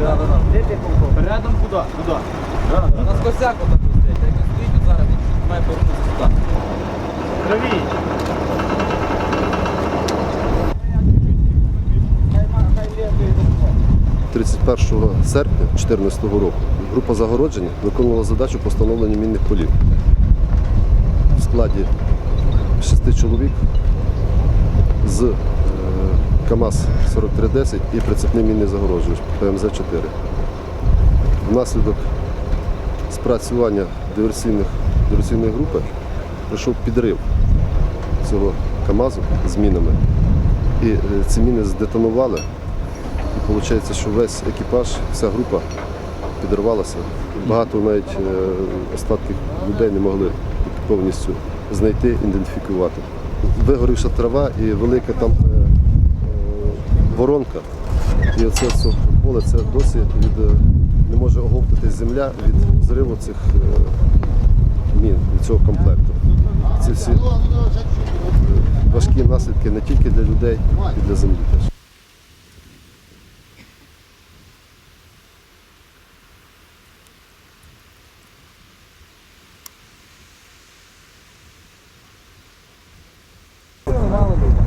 Да, да, да. Де ти полковник? Передом куди? Куди? Да, да. На скосяку так стоїть. Як він стоїть от зараз, він має повернутися сюди. Правій. «31 серпня 2014 року група загородження виконувала задачу постановлення мінних полів в складі шести чоловік з КАМАЗ-4310 і прицепний мінний загороджувач ПМЗ-4. Внаслідок спрацювання диверсійних, диверсійної групи прийшов підрив цього КАМАЗу з мінами. І е, ці міни здетонували. І виходить, що весь екіпаж, вся група підірвалася. Багато навіть е, остатків людей не могли повністю знайти, ідентифікувати. Вигорівша трава і велика там воронка. І оце поле це досі від, е, не може оговтатись земля від зриву цих е, мін, від цього комплекту. Ці всі важкі наслідки не тільки для людей, і для землі теж. Вони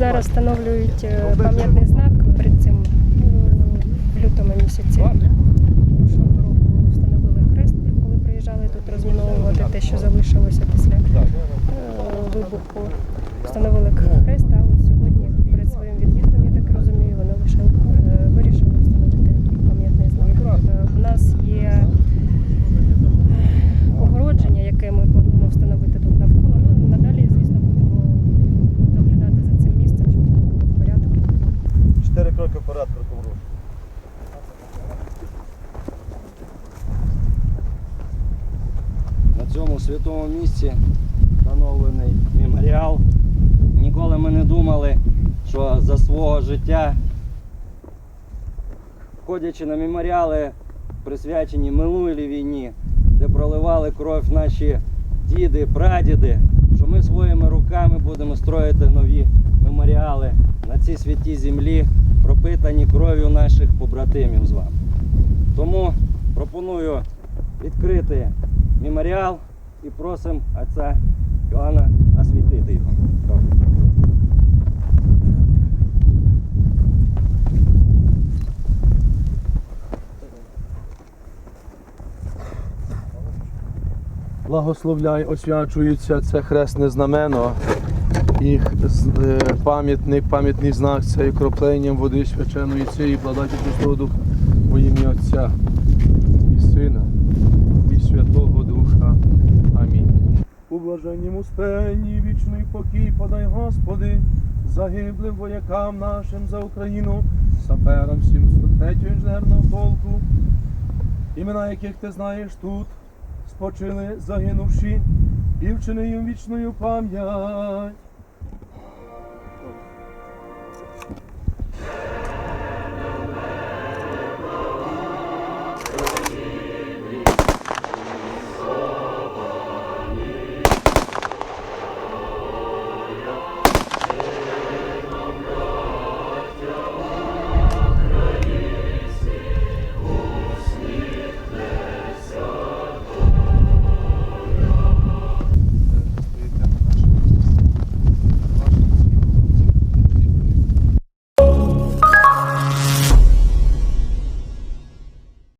зараз встановлюють е, пам'ятний знак перед цим е, в лютому місяці. Встановили хрест, коли приїжджали тут розміновувати те, що залишилося після е, вибуху. Встановили хрест, Кроки вперед, кроком на цьому святому місці встановлений меморіал. Ніколи ми не думали, що за свого життя, ходячи на меморіали, присвячені минулій війні, де проливали кров наші діди, прадіди, що ми своїми руками будемо строїти нові меморіали на цій святій землі, пропитані кров'ю наших побратимів з вами. Тому пропоную відкрити меморіал і просимо отця Іоанна освітити його. Благословляй, освячується це хресне знамено і е, пам'ятник, пам'ятний знак це і кропленням води свяченої цієї благодаті Духа во ім'я Отця і Сина і Святого Духа. Амінь. У блаженнім успенні вічний покій подай, Господи, загиблим воякам нашим за Україну, саперам 703 інженерного полку, імена яких ти знаєш тут спочили загинувші, і вчини їм вічною пам'ять.